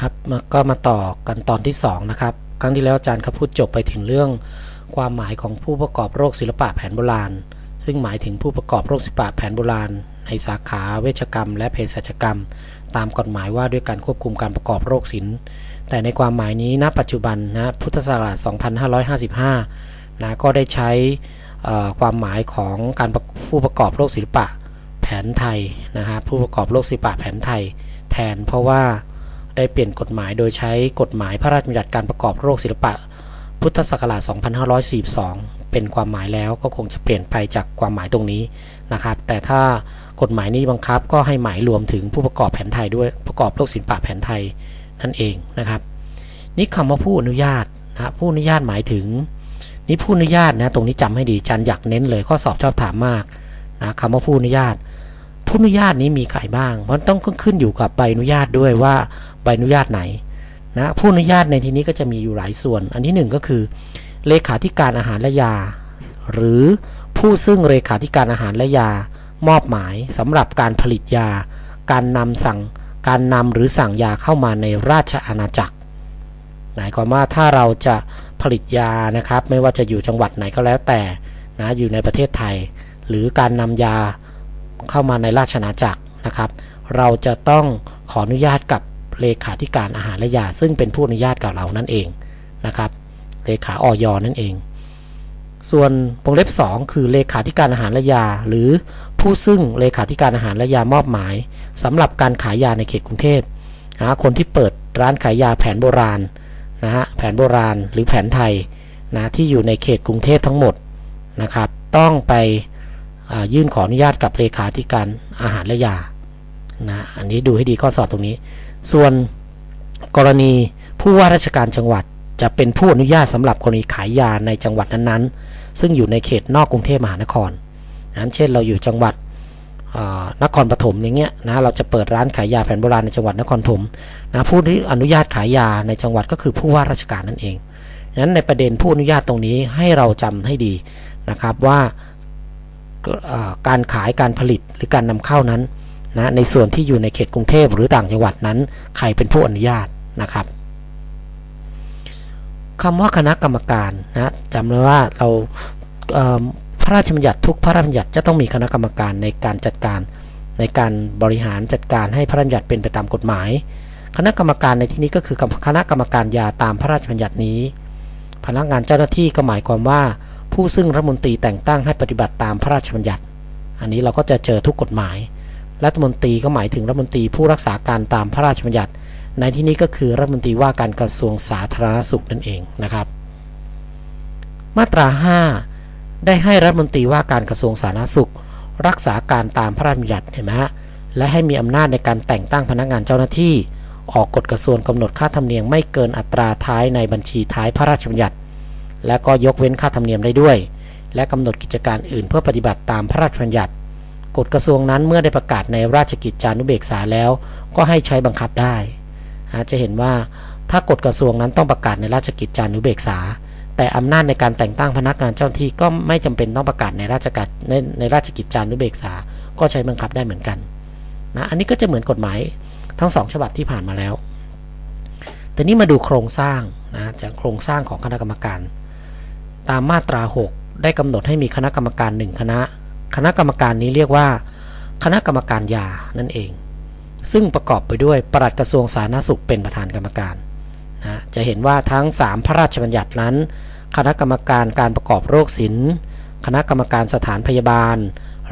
ครับมาก็มาต่อกันตอนที่2นะครับครั้งที่แล้วอาจารย์เขาพูดจบไปถึงเรื่องความหมายของผู้ประกอบโรคศิลปะแผนโบราณ ซึ่งหมายถึงผู้ประกอบโรคศิลปะแผนโบราณ ในสาขาเวชกรรม และเภสัชกรรม ตามกฎหมายว่าด้วยการควบคุมการประกอบโรคศิลป์แต่ในความหมายนี้ณปัจจุบันนะพุทธศักราช 2555 นะก็ได้ใช้ความหมายของการผู้ประกอบโรคศิลปะแผนไทยนะฮะผู้ประกอบโรคศิลปะแผนไทยแทนเพราะว่า ได้เปลี่ยนกฎหมายโดยใช้กฎหมายพระราชบัญญัติการประกอบโรคศิลปะ พุทธศักราช 2542 เป็นความหมายแล้วก็คงจะเปลี่ยนไปจากความหมายตรงนี้นะครับ แต่ถ้ากฎหมายนี้บังคับก็ให้หมายรวมถึงผู้ประกอบแผนไทยด้วยประกอบโรคศิลปะแผนไทยนั่นเองนะครับนี่คำว่าผู้อนุญาตนะผู้อนุญาตหมายถึง นี่ผู้อนุญาตนะตรงนี้จำให้ดีจันอยากเน้นเลยข้อสอบชอบถามมากนะคำว่าผู้อนุญาต ผู้อนุญาตนี้มีใครบ้างมันต้องขึ้นอยู่กับใบอนุญาตด้วยว่า ใบอนุญาตไหนนะผู้อนุญาตในที่นี้ก็จะมีอยู่หลายส่วน อันที่หนึ่งก็คือ เลขาธิการอาหารและยา หรือผู้ซึ่งเลขาธิการอาหารและยา มอบหมายสำหรับการผลิตยา การนำสั่งการนำหรือสั่งยาเข้ามาในราชอาณาจักรหมายความว่าถ้าเราจะผลิตยานะครับ ไม่ว่าจะอยู่จังหวัดไหนก็แล้วแต่นะอยู่ในประเทศไทย หรือการนำยาเข้ามาในราชอาณาจักรนะครับ เราจะต้องขออนุญาตกับ เลขาธิการอาหารและยา ซึ่งเป็นผู้อนุญาตกับเรานั่นเองนะครับเลขาออยนั่นเอง ส่วนวงเล็บ 2 คือเลขาธิการอาหารและยา หรือผู้ซึ่งเลขาธิการอาหารและยามอบหมายสำหรับการขายยาในเขตกรุงเทพนะคนที่เปิดร้านขายยาแผนโบราณนะฮะแผนโบราณหรือแผนไทยนะที่อยู่ในเขตกรุงเทพทั้งหมดนะครับ ต้องไปยื่นขออนุญาตกับเลขาธิการอาหารและยานะอันนี้ดูให้ดีข้อสอบตรงนี้ ส่วนกรณีผู้ว่าราชการจังหวัดจะเป็นผู้อนุญาตสำหรับกรณีขายยาในจังหวัดนั้นๆ ซึ่งอยู่ในเขตนอกกรุงเทพมหานครนั้นเช่นเราอยู่จังหวัดนครปฐมอย่างเงี้ยนะเราจะเปิดร้านขายยาแผนโบราณในจังหวัดนครปฐมนะผู้ที่อนุญาตขายยาในจังหวัดก็คือผู้ว่าราชการนั่นเองนั้นในประเด็นผู้อนุญาตตรงนี้ให้เราจำให้ดีนะครับว่าการขายการผลิตหรือการนำเข้านั้น นะในส่วนที่อยู่ในเขตกรุงเทพหรือต่างจังหวัดนั้น ใครเป็นผู้อนุญาตนะครับคำว่าคณะกรรมการนะจำไว้ว่าเราพระราชบัญญัติทุกพระราชบัญญัติจะต้องมีคณะกรรมการในการจัดการในการบริหารจัดการให้พระราชบัญญัติเป็นไปตามกฎหมาย คณะกรรมการในที่นี้ก็คือคณะกรรมการยาตามพระราชบัญญัตินี้ พนักงานเจ้าหน้าที่ก็หมายความว่า ผู้ซึ่งรัฐมนตรีแต่งตั้งให้ปฏิบัติตามพระราชบัญญัติ อันนี้เราก็จะเจอทุกกฎหมาย รัฐมนตรีก็หมายถึงรัฐมนตรีผู้รักษาการตามพระราชบัญญัติ ในที่นี้ก็คือรัฐมนตรีว่าการกระทรวงสาธารณสุขนั่นเองนะครับ มาตรา 5 ได้ให้รัฐมนตรีว่าการกระทรวงสาธารณสุข รักษาการตามพระราชบัญญัติเห็นไหมฮะและให้มีอำนาจในการแต่งตั้งพนักงานเจ้าหน้าที่ ออกกฎกระทรวงกำหนดค่าธรรมเนียมไม่เกินอัตราท้ายในบัญชีท้ายพระราชบัญญัติ และก็ยกเว้นค่าธรรมเนียมได้ด้วย และกำหนดกิจการอื่นเพื่อปฏิบัติตามพระราชบัญญัติ กฎกระทรวงนั้นเมื่อได้ประกาศในราชกิจจานุเบกษาแล้ว ก็ให้ใช้บังคับได้จะเห็นว่าถ้ากฎกระทรวงนั้นต้องประกาศในราชกิจจานุเบกษา แต่อำนาจในการแต่งตั้งพนักงานเจ้าหน้าที่ก็ไม่จำเป็นต้องประกาศในราชกิจในในราชกิจจานุเบกษา ก็ใช้บังคับได้เหมือนกันนะอันนี้ก็จะเหมือนกฎหมายทั้งสองฉบับที่ผ่านมาแล้วแต่นี้มาดูโครงสร้างนะจากโครงสร้างของคณะกรรมการ ตามมาตรา 6 ได้กำหนดให้มีคณะกรรมการหนึ่งคณะ คณะกรรมการนี้เรียกว่า คณะกรรมการยานั่นเอง ซึ่งประกอบไปด้วยปลัดกระทรวงสาธารณสุขเป็นประธานกรรมการนะจะเห็นว่าทั้ง 3 พระราชบัญญัตินั้น คณะกรรมการการประกอบโรคศิลป์คณะกรรมการสถานพยาบาล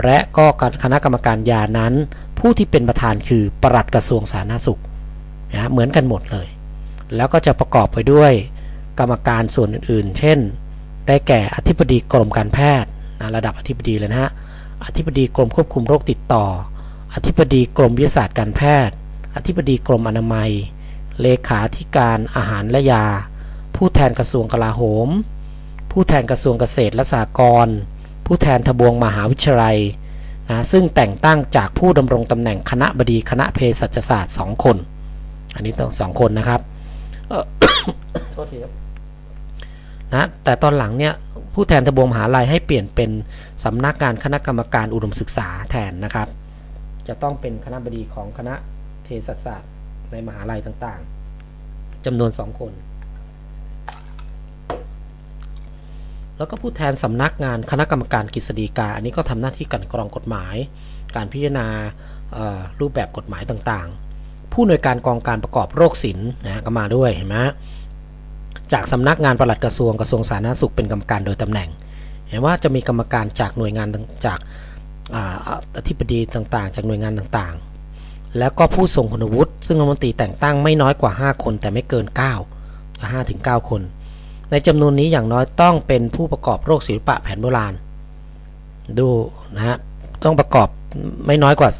และก็คณะกรรมการยานั้น ผู้ที่เป็นประธานคือปลัดกระทรวงสาธารณสุขนะเหมือนกันหมดเลย แล้วก็จะประกอบไปด้วยกรรมการส่วนอื่นๆ เช่น ได้แก่อธิบดีกรมการแพทย์นะระดับอธิบดีเลยนะฮะ อธิบดีกรมควบคุมโรคติดต่อ อธิบดีกรมวิทยาศาสตร์การแพทย์ อธิบดีกรมอนามัย เลขาธิการอาหารและยา ผู้แทนกระทรวงกลาโหม ผู้แทนกระทรวงเกษตรและสหกรณ์ ผู้แทนทบวงมหาวิทยาลัยนะซึ่งแต่งตั้งจากผู้ดำรงตำแหน่งคณะบดีคณะเภสัชศาสตร์สองคน อันนี้ต้องสองคนนะครับโทษทีครับนะแต่ตอนหลังเนี่ย ผู้แทนทบวงมหาลัยให้เปลี่ยนเป็นสำนักงานคณะกรรมการอุดมศึกษาแทนนะครับ จะต้องเป็นคณะบดีของคณะเภสัชศาสตร์ในมหาลัยต่างๆจำนวนสองคน แล้วก็ผู้แทนสำนักงานคณะกรรมการกฤษฎีกา อันนี้ก็ทำหน้าที่กันกรองกฎหมาย การพิจารณารูปแบบกฎหมายต่างๆ ผู้หน่วยการกองการประกอบโรคศิลป์นะก็มาด้วยเห็นไหม จากสำนักงานปลัดกระทรวงกระทรวงสาธารณสุขเป็นกรรมการโดยตำแหน่ง เห็นว่าจะมีกรรมการจากหน่วยงานจากอธิบดีต่างๆ จากหน่วยงานต่างๆ แล้วก็ผู้ทรงคุณวุฒิซึ่งรัฐมนตรีแต่งตั้งไม่น้อยกว่า 5 คนแต่ไม่เกิน9 5ถึง9คน ในจำนวนนี้อย่างน้อยต้องเป็นผู้ประกอบโรคศิลปะแผนโบราณ ดูนะฮะต้องประกอบไม่น้อยกว่า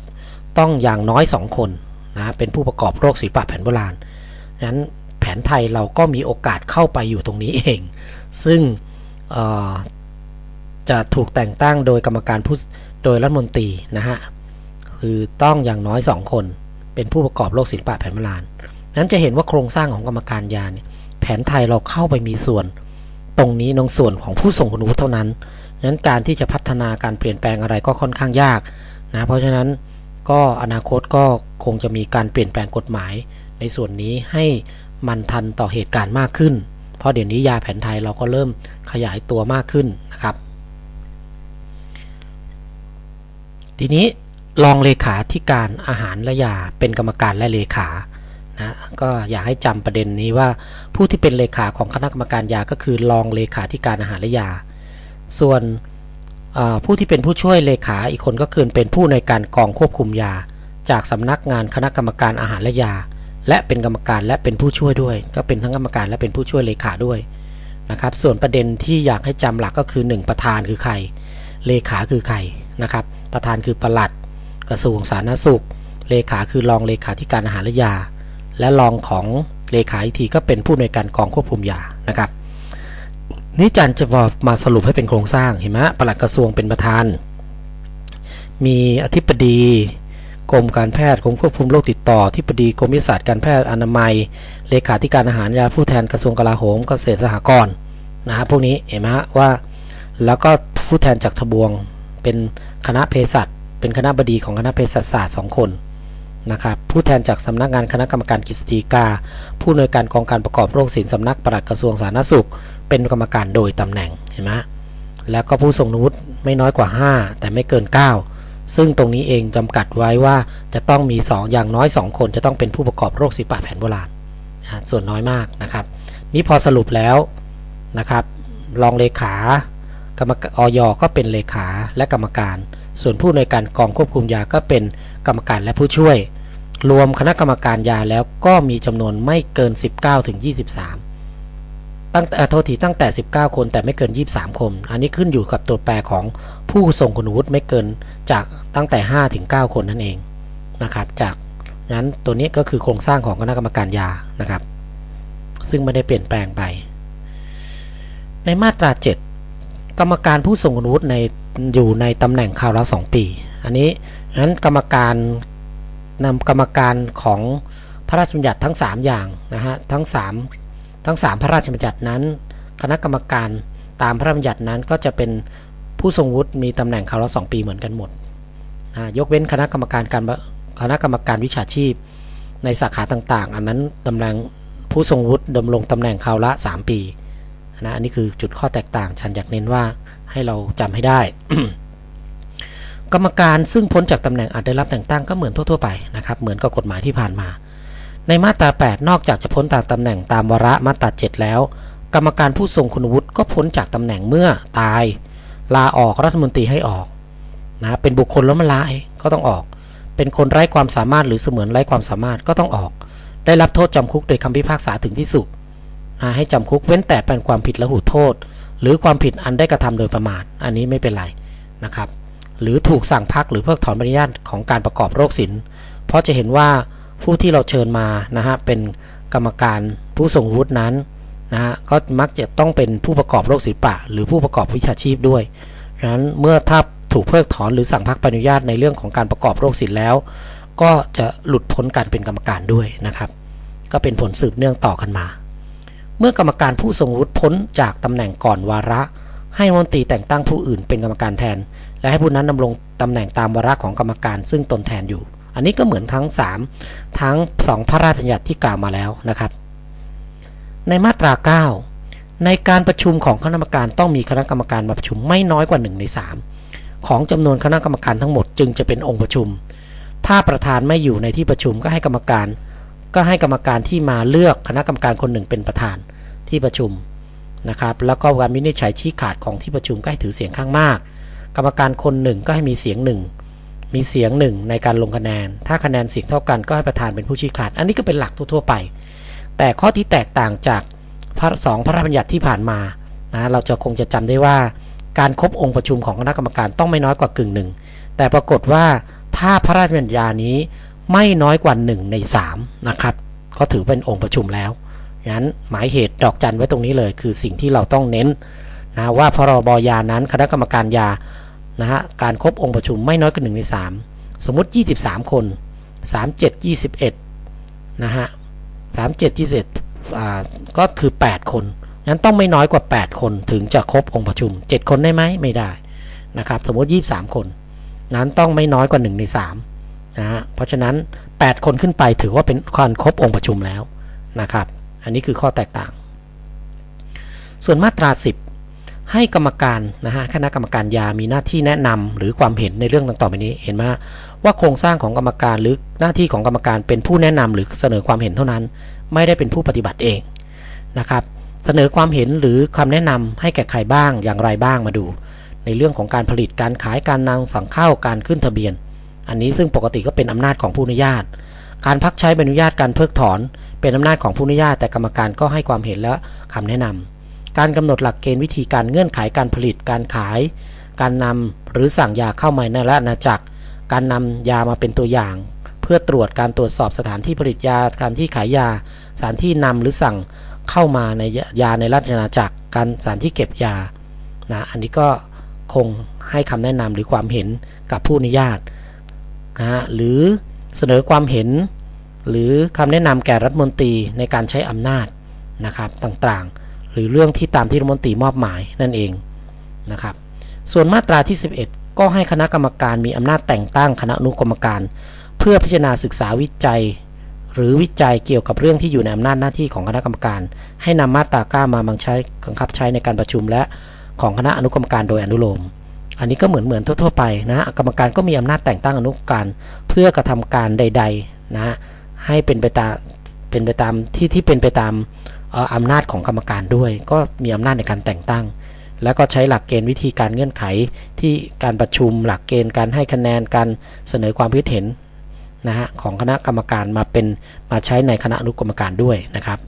ต้องอย่างน้อย 2 คนนะเป็นผู้ประกอบโรคศิลปะแผนโบราณนั้น นไทยเราก็มีโอกาสเข้าไปอยู่ตรงนี้เอง ซึ่งจะถูกแต่งตั้งโดยกรรมการผู้โดยรัฐมนตรีนะฮะคือต้องอย่างน้อย 2 คน เป็นผู้ประกอบโรคศิลปะแผนโบราณนั้นจะเห็นว่าโครงสร้างของกรรมการยาเนี่ยแผนไทยเราเข้าไปมีส่วน ตรงนี้ในส่วนของผู้ส่งคุณวุฒิเท่านั้นนั้นการที่จะพัฒนาการเปลี่ยนแปลงอะไรก็ค่อนข้างยากนะเพราะฉะนั้นก็อนาคตก็คงจะมีการเปลี่ยนแปลงกฎหมายในส่วนนี้ให้ มันทันต่อเหตุการณ์มากขึ้น เพราะเดี๋ยวนี้ยาแผนไทยเราก็เริ่มขยายตัวมากขึ้นนะครับ ทีนี้รองเลขาธิการอาหารและยาเป็นกรรมการและเลขานะก็อยากให้จำประเด็นนี้ว่าผู้ที่เป็นเลขาของคณะกรรมการยาก็คือรองเลขาธิการอาหารและยา ส่วนผู้ที่เป็นผู้ช่วยเลขาอีกคนก็คือเป็นผู้ในการกองควบคุมยา จากสำนักงานคณะกรรมการอาหารและยา และเป็นกรรมการและเป็นผู้ช่วยด้วย ก็เป็นทั้งกรรมการและเป็นผู้ช่วยเลขาด้วยนะครับ ส่วนประเด็นที่อยากให้จำหลักก็คือ 1 ประธานคือใคร เลขาคือใครนะครับ ประธานคือประหลัด กระทรวงสาธารณสุข เลขาคือรองเลขาธิการอาหารและยา และรองของเลขาอีกทีก็เป็นผู้ในการกองควบคุมยานะครับนี่จันจะมาสรุปให้เป็นโครงสร้างเห็นไหมประหลัดกระทรวงเป็นประธาน มีอธิบดี กรมการแพทย์กรมควบคุมโรคติดต่อที่ปดีกรมวิทยาศาสตร์การแพทย์อนามัย เลขาธิการอาหารยาผู้แทนกระทรวงกลาโหมเกษตรสหกรณ์นะฮะพวกนี้เห็นไหมว่า แล้วก็ผู้แทนจากทบวงเป็นคณะเภสัชเป็นคณะบดีของคณะเภสัชศาสตร์สองคนนะครับผู้แทนจากสำนักงานคณะกรรมการกฤษฎีกา ผู้อำนวยการกองการประกอบโรคศิลป์สำนักปลัดกระทรวงสาธารณสุข เป็นกรรมการโดยตำแหน่งเห็นไหมแล้วก็ผู้ทรงนุษไม่น้อยกว่า 5 แต่ไม่เกิน 9 ซึ่งตรงนี้เองจำกัดไว้ว่าจะต้องมี 2 อย่างน้อย 2 คนจะต้องเป็นผู้ประกอบโรคศิลปะแผนโบราณส่วนน้อยมากนะครับ นี่พอสรุปแล้วนะครับรองเลขากรรมออยก็เป็นเลขาและกรรมการ ส่วนผู้ในการกองควบคุมยาก็เป็นกรรมการและผู้ช่วย รวมคณะกรรมการยาแล้วก็มีจำนวนไม่เกิน 19ถึง23 ตั้งแต่โทษทีตั้งแต่ 19 คนแต่ไม่เกิน 23 คน อันนี้ขึ้นอยู่กับตัวแปรของผู้ทรงคุณวุฒิไม่เกินจากตั้งแต่ 5 ถึง 9 คนนั่นเองนะครับ จากนั้นตัวนี้ก็คือโครงสร้างของคณะกรรมการยานะครับ ซึ่งไม่ได้เปลี่ยนแปลงไป ในมาตรา 7 กรรมการผู้ทรงคุณวุฒิในอยู่ในตำแหน่งคราวละ2ปี อันนี้นั้นกรรมการนำกรรมการของพระราชบัญญัติทั้ง 3 อย่างนะฮะทั้ง 3 ทั้ง 3 พระราชบัญญัตินั้น คณะกรรมการตามพระราชบัญญัตินั้นก็จะเป็นผู้ทรงวุฒิมีตำแหน่งคราวละ2ปีเหมือนกันหมดนะยกเว้นคณะกรรมการการคณะกรรมการวิชาชีพในสาขาต่างๆ อันนั้นตำแหน่งผู้ทรงวุฒิดำรงตำแหน่งคราวละ 3 ปีนะอันนี้คือจุดข้อแตกต่างฉันอยากเน้นว่าให้เราจำให้ได้ กรรมการซึ่งพ้นจากตำแหน่งอาจได้รับแต่งตั้งก็เหมือนทั่วๆไปนะครับ เหมือนกับกฎหมายที่ผ่านมา ในมาตรา 8 นอกจากจะพ้นจากตำแหน่งตามวาระมาตรา 7 แล้ว กรรมการผู้ทรงคุณวุฒิก็พ้นจากตำแหน่งเมื่อตาย ลาออกรัฐมนตรีให้ออกนะเป็นบุคคลล้มละลายก็ต้องออก เป็นคนไร้ความสามารถหรือเสมือนไร้ความสามารถก็ต้องออก ได้รับโทษจำคุกโดยคำพิพากษาถึงที่สุดนะให้จำคุกเว้นแต่เป็นความผิดละหุโทษ หรือความผิดอันได้กระทำโดยประมาทอันนี้ไม่เป็นไรนะครับ หรือถูกสั่งพักหรือเพิกถอนใบอนุญาตของการประกอบโรคศิลป์เพราะจะเห็นว่า ผู้ที่เราเชิญมานะฮะเป็นกรรมการผู้ทรงวุฒินั้นนะฮะก็มักจะต้องเป็นผู้ประกอบโรคศิลปะ หรือผู้ประกอบวิชาชีพด้วยดังนั้นเมื่อถ้าถูกเพิกถอนหรือสั่งพักใบอนุญาตในเรื่องของการประกอบโรคศิลป์แล้ว ก็จะหลุดพ้นการเป็นกรรมการด้วยนะครับ ก็เป็นผลสืบเนื่องต่อกันมา เมื่อกรรมการผู้ทรงวุฒิพ้นจากตำแหน่งก่อนวาระ ให้มนตรีแต่งตั้งผู้อื่นเป็นกรรมการแทน และให้ผู้นั้นดำรงตำแหน่งตามวาระของกรรมการซึ่งตนแทนอยู่ อันนี้ก็เหมือนทั้ง 3 ทั้ง 2 พระราชบัญญัติที่กล่าวมาแล้วนะครับ ในมาตรา 9 ในการประชุมของคณะกรรมการต้องมีคณะกรรมการมาประชุมไม่น้อยกว่า1ใน3 ของจำนวนคณะกรรมการทั้งหมดจึงจะเป็นองค์ประชุม ถ้าประธานไม่อยู่ในที่ประชุมก็ให้กรรมการ ก็ให้กรรมการที่มาเลือกคณะกรรมการคนหนึ่งเป็นประธานที่ประชุมนะครับ แล้วก็การวินิจฉัยชี้ขาดของที่ประชุมก็ให้ถือเสียงข้างมาก กรรมการคนหนึ่งก็ให้มีเสียงหนึ่ง มีเสียงหนึ่งในการลงคะแนน ถ้าคะแนนเสียงเท่ากันก็ให้ประธานเป็นผู้ชี้ขาด อันนี้ก็เป็นหลักทั่วๆไป แต่ข้อที่แตกต่างจากพระสองพระราชบัญญัติที่ผ่านมานะเราจะคงจะจำได้ว่า การครบองค์ประชุมของคณะกรรมการต้องไม่น้อยกว่ากึ่งหนึ่งแต่ปรากฏว่าถ้าพระราชบัญญัตินี้ไม่น้อยกว่า 1 ใน 3 นะครับ ก็ถือเป็นองค์ประชุมแล้วงั้นหมายเหตุดอกจันไว้ตรงนี้เลย คือสิ่งที่เราต้องเน้นนะว่าพรบยานั้นคณะกรรมการยา นะฮะการครบองค์ประชุมไม่น้อยกว่า1ใน 3 สมมติ 23 คน 37 21นะฮะ37 21อ่าก็คือ 8 คนงั้นต้องไม่น้อยกว่า 8 คนถึงจะครบองค์ประชุม 7 คนได้ไหมไม่ได้นะครับสมมติ 23 คนนั้นต้องไม่น้อยกว่า 1 ใน3นะฮะเพราะฉะนั้น 8 คนขึ้นไปถือว่าเป็นการครบองค์ประชุมแล้วนะครับ อันนี้คือข้อแตกต่าง ส่วนมาตรา 10 ให้กรรมการนะฮะคณะกรรมการยามีหน้าที่แนะนำหรือความเห็นในเรื่องต่างๆไปนี้เห็นไหมว่าโครงสร้างของกรรมการหรือหน้าที่ของกรรมการเป็นผู้แนะนำหรือเสนอความเห็นเท่านั้น ไม่ได้เป็นผู้ปฏิบัติเองนะครับ เสนอความเห็นหรือคำแนะนำให้แก่ใครบ้างอย่างไรบ้างมาดู ในเรื่องของการผลิตการขายการนางสั่งเข้าการขึ้นทะเบียน อันนี้ซึ่งปกติก็เป็นอำนาจของผู้อนุญาต การพักใช้ใบอนุญาตการเพิกถอน เป็นอำนาจของผู้อนุญาตแต่กรรมการก็ให้ความเห็นและคำแนะนำ การกำหนดหลักเกณฑ์วิธีการเงื่อนไขการผลิตการขาย การนำหรือสั่งยาเข้ามาในราชอาณาจักร การนำยามาเป็นตัวอย่าง เพื่อตรวจการตรวจสอบสถานที่ผลิตยาการที่ขายยา สถานที่นำหรือสั่งเข้ามาในยาในราชอาณาจักร การสถานที่เก็บยานะอันนี้ก็คงให้คำแนะนำหรือความเห็นกับผู้อนุญาตนะหรือเสนอความเห็น หรือคำแนะนำแก่รัฐมนตรีในการใช้อำนาจนะครับต่างๆ รือเรื่องที่ตามที่รัฐมนตรีมอบหมายนั่นเองนะครับ ส่วนมาตราที่ 11 ก็ให้คณะกรรมการมีอำนาจแต่งตั้งคณะอนุกรรมการ เพื่อพิจารณาศึกษาวิจัย หรือวิจัยเกี่ยวกับเรื่องที่อยู่ในอำนาจหน้าที่ของคณะกรรมการ ให้นำมาตราก้ามาบังใช้บังคับใช้ในการประชุมและของคณะอนุกรรมการโดยอนุโลม อันนี้ก็เหมือนเหมือนทั่วๆไปนะกรรมการก็มีอำนาจแต่งตั้งอนุกรรมการ เพื่อกระทำการใด ๆ นะให้เป็นไปตามเป็นไปตามที่ที่เป็นไปตาม อำนาจของกรรมการด้วย ก็มีอำนาจในการแต่งตั้ง แล้วก็ใช้หลักเกณฑ์วิธีการเงื่อนไขที่การประชุมหลักเกณฑ์การให้คะแนนการเสนอความคิดเห็นนะฮะของคณะกรรมการมาเป็นมาใช้ในคณะอนุกรรมการด้วยนะครับ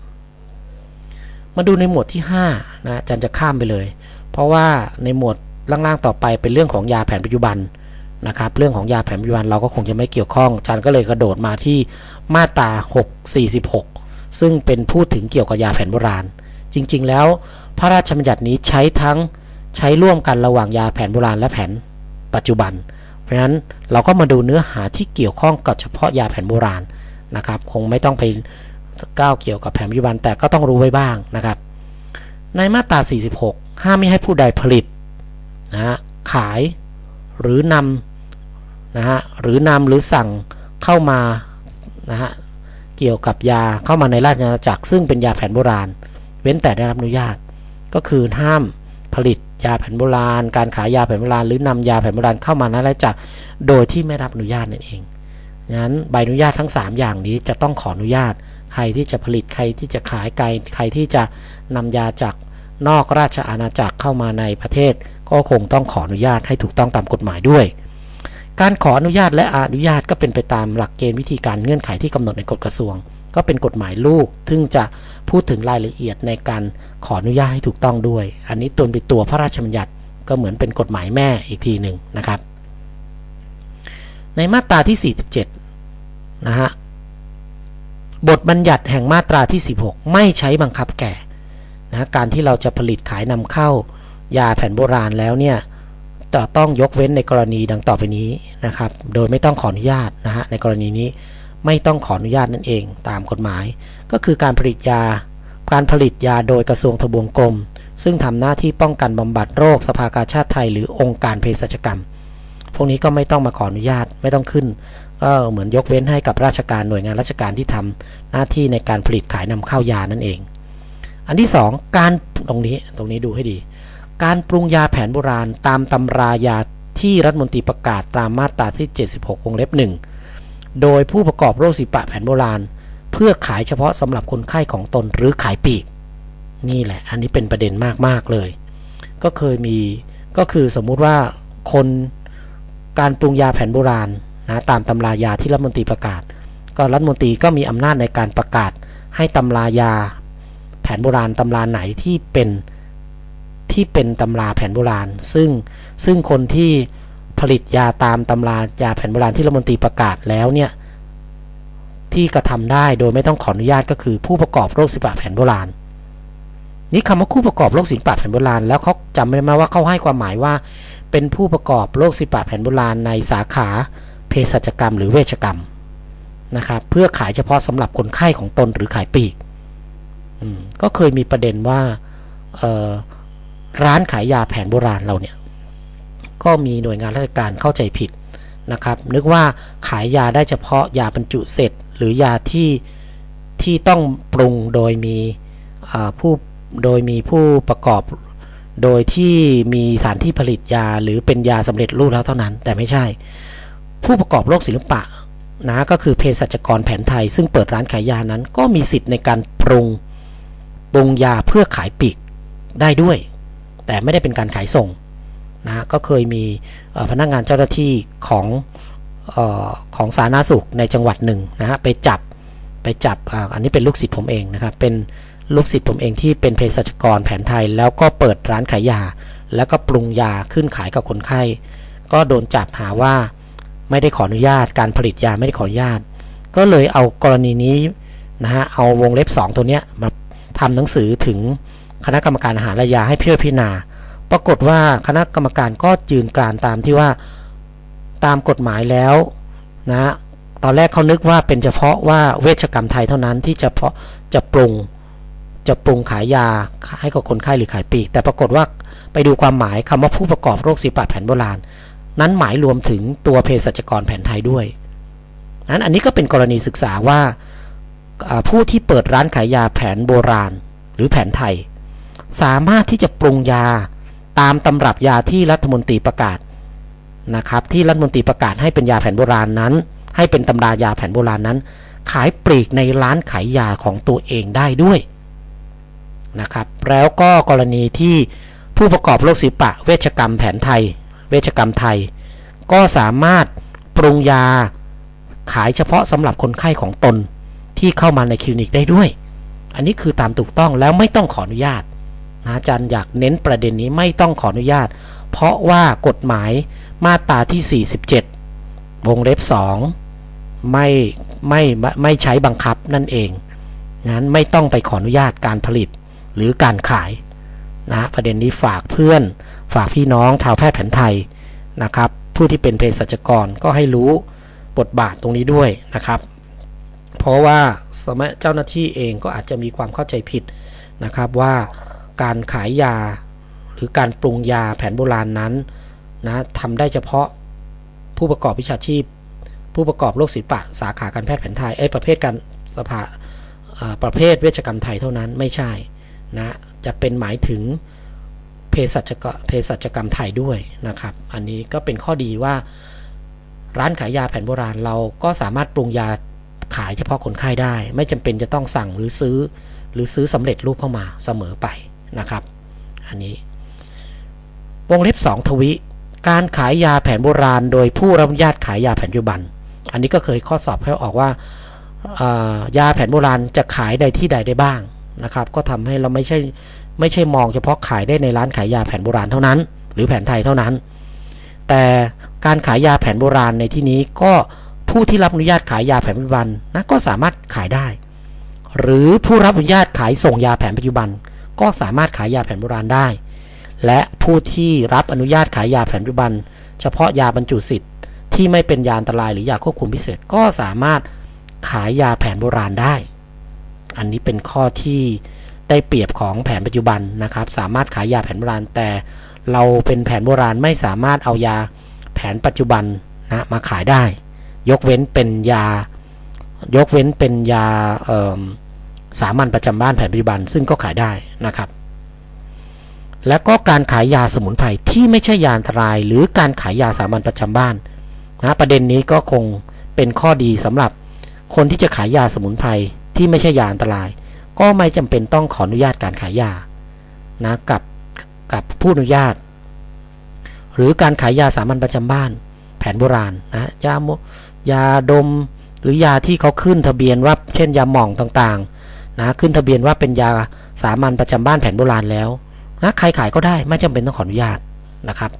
มาดูในหมวดที่5นะจันจะข้ามไปเลย เพราะว่าในหมวดล่างๆต่อไปเป็นเรื่องของยาแผนปัจจุบันนะครับเรื่องของยาแผนปัจจุบันเราก็คงจะไม่เกี่ยวข้องจันก็เลยกระโดดมาที่มาตรา646 ซึ่งเป็นพูดถึงเกี่ยวกับยาแผนโบราณ จริง ๆ แล้ว พระราชบัญญัตินี้ใช้ทั้งใช้ร่วมกันระหว่างยาแผนโบราณและแผนปัจจุบัน เพราะฉะนั้นเราก็มาดูเนื้อหาที่เกี่ยวข้องกับเฉพาะยาแผนโบราณนะครับ คงไม่ต้องไปก้าวเกี่ยวกับแผนปัจจุบันแต่ก็ต้องรู้ไว้บ้างนะครับ ในมาตรา 46 ห้ามไม่ให้ผู้ใดผลิตนะขายหรือนำนะฮะหรือนำหรือสั่งเข้ามานะฮะ เกี่ยวกับยาเข้ามาในราชอาณาจักร ซึ่งเป็นยาแผนโบราณ เว้นแต่ได้รับอนุญาต ก็คือห้ามผลิตยาแผนโบราณ การขายยาแผนโบราณ หรือนำยาแผนโบราณเข้ามาในราชจักรโดยที่ไม่รับอนุญาตนั่นเองงั้นใบอนุญาตทั้ง 3 อย่างนี้จะต้องขออนุญาต ใครที่จะผลิตใครที่จะขายไกลใครที่จะนำยาจากนอกราชอาณาจักรเข้ามาในประเทศ ก็คงต้องขออนุญาตให้ถูกต้องตามกฎหมายด้วย การขออนุญาตและอนุญาตก็เป็นไปตามหลักเกณฑ์วิธีการเงื่อนไขที่กำหนดในกฎกระทรวง ก็เป็นกฎหมายลูกซึ่งจะพูดถึงรายละเอียดในการขออนุญาตให้ถูกต้องด้วย อันนี้ตัวเป็นตัวพระราชบัญญัติก็เหมือนเป็นกฎหมายแม่อีกทีหนึ่งนะครับ ในมาตราที่ 47 นะฮะบทบัญญัติแห่งมาตราที่ 16 ไม่ใช้บังคับแก่นะการที่เราจะผลิตขายนำเข้ายาแผนโบราณแล้วเนี่ย จะต้องยกเว้นในกรณีดังต่อไปนี้นะครับ โดยไม่ต้องขออนุญาตนะฮะในกรณีนี้ไม่ต้องขออนุญาตนั่นเองตามกฎหมาย ก็คือการผลิตยา การผลิตยาโดยกระทรวงทบวงกรมซึ่งทำหน้าที่ป้องกันบำบัดโรคสภากาชาติไทยหรือองค์การเภสัชกรรม พวกนี้ก็ไม่ต้องมาขออนุญาตไม่ต้องขึ้น ก็เหมือนยกเว้นให้กับราชการหน่วยงานราชการที่ทำหน้าที่ในการผลิตขายนำเข้ายานั่นเอง อันที่สองการตรงนี้ตรงนี้ดูให้ดี การปรุงยาแผนโบราณตามตำรายาที่รัฐมนตรีประกาศตามมาตราที่ 76 วงเล็บหนึ่งโดยผู้ประกอบโรคศิลปะแผนโบราณ เพื่อขายเฉพาะสำหรับคนไข้ของตนหรือขายปีก นี่แหละ อันนี้เป็นประเด็นมาก ๆ เลย ก็เคยมีก็คือสมมุติว่าคนการปรุงยาแผนโบราณนะตามตำรายาที่รัฐมนตรีประกาศ ก็รัฐมนตรีก็มีอำนาจในการประกาศให้ตำรายา แผนโบราณตำราไหนที่เป็น ที่เป็นตำราแผนโบราณ ซึ่งซึ่งคนที่ผลิตยาตามตำรายาแผนโบราณที่รัฐมนตรีประกาศแล้วเนี่ยที่กระทำได้โดยไม่ต้องขออนุญาตก็คือผู้ประกอบโรคศิลปะแผนโบราณ นี่คำว่าผู้ประกอบโรคศิลปะแผนโบราณ แล้วเขาจำได้ไหมว่าเขาให้ความหมายว่า เป็นผู้ประกอบโรคศิลปะแผนโบราณในสาขาเภสัชกรรม หรือเวชกรรมนะครับเพื่อขายเฉพาะสำหรับคนไข้ของตนหรือขายปลีกก็เคยมีประเด็นว่า ร้านขายยาแผนโบราณเราเนี่ยก็มีหน่วยงานราชการเข้าใจผิดนะครับ นึกว่าขายยาได้เฉพาะยาบรรจุเสร็จ หรือยาที่ที่ต้องปรุงโดยมีผู้โดยมีผู้ประกอบ โดยที่มีสถานที่ผลิตยาหรือเป็นยาสำเร็จรูปแล้วเท่านั้น แต่ไม่ใช่ ผู้ประกอบโรคศิลปะนะก็คือเภสัชกรแผนไทย ซึ่งเปิดร้านขายยานั้น ก็มีสิทธิ์ในการปรุงปรุงยาเพื่อขายปีกได้ด้วย แต่ไม่ได้เป็นการขายส่งนะก็เคยมีพนักงานเจ้าหน้าที่ของออของสาธารณสุขในจังหวัดหนึ่งนะฮะไปจับไปจับออันนี้เป็นลูกศิษย์ผมเองนะครับเป็นลูกศิษย์ผมเองที่เป็นเภสัชกรแผนไทย แล้วก็เปิดร้านขายยา แล้วก็ปรุงยาขึ้นขายกับคนไข้ ก็โดนจับหาว่าไม่ได้ขออนุญาตการผลิตยาไม่ได้ขออนุญาต ก็เลยเอากรณีนี้นะฮะเอาวงเล็บ 2 ตัวเนี้ยมาทำหนังสือถึง คณะกรรมการอาหารและยาให้เพิจารณา ปรากฏว่าคณะกรรมการก็ยืนกรานตามที่ว่าตามกฎหมายแล้วนะตอนแรกเขานึกว่าเป็นเฉพาะว่าเวชกรรมไทยเท่านั้นที่จะเพาะจะปรุงจะปรุงขายยาให้กับคนไข้หรือขายปีก แต่ปรากฏว่าไปดูความหมายคำว่าผู้ประกอบโรคศิลปะแผนโบราณ นั้นหมายรวมถึงตัวเภสัชกรแผนไทยด้วยนั้นอันนี้ก็เป็นกรณีศึกษาว่าผู้ที่เปิดร้านขายยาแผนโบราณ หรือแผนไทย สามารถที่จะปรุงยาตามตำรับยาที่รัฐมนตรีประกาศนะครับที่รัฐมนตรีประกาศให้เป็นยาแผนโบราณนั้น ให้เป็นตำรายาแผนโบราณนั้น ขายปลีกในร้านขายยาของตัวเองได้ด้วยนะครับแล้วก็กรณีที่ผู้ประกอบโรคศิลปะ เวชกรรมแผนไทย เวชกรรมไทย ก็สามารถปรุงยาขายเฉพาะสำหรับคนไข้ของตนที่เข้ามาในคลินิกได้ด้วย อันนี้คือตามถูกต้องแล้วไม่ต้องขออนุญาต อาจารย์อยากเน้นประเด็นนี้ไม่ต้องขออนุญาต เพราะว่ากฎหมายมาตราที่ 47 วงเล็บ 2 ไม่ไม่ไม่ใช้บังคับนั่นเองนั้นไม่ต้องไปขออนุญาตการผลิตหรือการขายนะประเด็นนี้ฝากเพื่อนฝากพี่น้องชาวแพทย์แผนไทยนะครับผู้ที่เป็นเภสัชกรก็ให้รู้บทบาทตรงนี้ด้วยนะครับ เพราะว่าสมัยเจ้าหน้าที่เองก็อาจจะมีความเข้าใจผิดนะครับว่า การขายยา หรือการปรุงยาแผนโบราณนั้นนะทำได้เฉพาะผู้ประกอบวิชาชีพ ผู้ประกอบโรคศิลปะสาขาการแพทย์แผนไทยไอ้ประเภทการสภาประเภทเวชกรรมไทยเท่านั้นไม่ใช่นะจะเป็นหมายถึงเภสัชกเภสัชกรรมไทยด้วยนะครับ อันนี้ก็เป็นข้อดีว่าร้านขายยาแผนโบราณเราก็สามารถปรุงยาขายเฉพาะคนไข้ได้ ไม่จำเป็นจะต้องสั่งหรือซื้อ หรือซื้อสำเร็จรูปเข้ามาเสมอไป นะครับ อันนี้วงเล็บ 2 ทวิ การขายยาแผนโบราณ โดยผู้รับอนุญาตขายยาแผนปัจจุบัน อันนี้ก็เคยข้อสอบให้ออกว่ายาแผนโบราณจะขายใดที่ใดได้บ้างนะครับ ก็ทำให้เราไม่ใช่ไม่ใช่มองเฉพาะขายได้ในร้านขายยาแผนโบราณเท่านั้น หรือแผนไทยเท่านั้น แต่การขายยาแผนโบราณในที่นี้ก็ผู้ที่รับอนุญาตขายยาแผนปัจจุบันนะก็สามารถขายได้ หรือผู้รับอนุญาตขายส่งยาแผนปัจจุบัน ก็สามารถขายยาแผนโบราณได้ และผู้ที่รับอนุญาตขายยาแผนปัจจุบัน เฉพาะยาบรรจุสิทธิ์ที่ไม่เป็นยาอันตรายหรือยาควบคุมพิเศษก็สามารถขายยาแผนโบราณได้ อันนี้เป็นข้อที่ได้เปรียบของแผนปัจจุบันนะครับ สามารถขายยาแผนโบราณ แต่เราเป็นแผนโบราณไม่สามารถเอายาแผนปัจจุบันนะมาขายได้ ยกเว้นเป็นยายกเว้นเป็นยา สามัญประจำบ้านแผนปัจจุบันซึ่งก็ขายได้นะครับ แล้วก็การขายยาสมุนไพรที่ไม่ใช่ยาอันตราย หรือการขายยาสามัญประจำบ้านนะประเด็นนี้ก็คงเป็นข้อดีสำหรับคนที่จะขายยาสมุนไพรที่ไม่ใช่ยาอันตราย ก็ไม่จำเป็นต้องขออนุญาตการขายยานะกับกับผู้อนุญาต หรือการขายยาสามัญประจำบ้าน แผนโบราณนะยาโมยาดมหรือยาที่เขาขึ้นทะเบียนว่าเช่นยาหม่องต่างๆ นะขึ้นทะเบียนว่าเป็นยาสามัญประจำบ้านแผนโบราณแล้วนะใครขายก็ได้ไม่จำเป็นต้องขออนุญาตนะครับ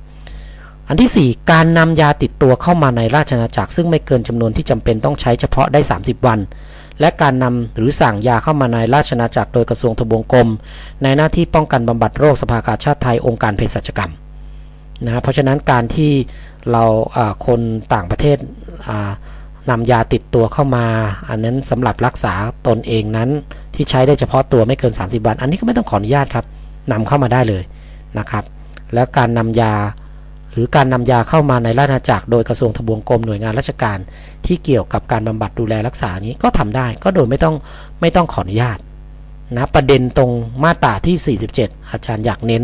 อันที่ 4 การนำยาติดตัวเข้ามาในราชอาณาจักร ซึ่งไม่เกินจำนวนที่จำเป็นต้องใช้เฉพาะได้ 30 วัน และการนำหรือสั่งยาเข้ามาในราชอาณาจักรโดยกระทรวงทบวงกรมในหน้าที่ป้องกันบำบัดโรคสภากาชาติไทยองค์การเภสัชกรรมนะเพราะฉะนั้นการที่เราคนต่างประเทศ นำยาติดตัวเข้ามา อันนั้นสำหรับรักษาตนเองนั้นที่ใช้ได้เฉพาะตัวไม่เกิน 30 วัน อันนี้ก็ไม่ต้องขออนุญาตครับนำเข้ามาได้เลยนะครับ แล้วการนำยาหรือการนำยาเข้ามาในราชอาณาจักรโดยกระทรวงทบวงกรมหน่วยงานราชการ ที่เกี่ยวกับการบำบัดดูแลรักษานี้ก็ทำได้ก็โดยไม่ต้องไม่ต้องขออนุญาตนะประเด็นตรงมาตราที่ 47 อาจารย์อยากเน้น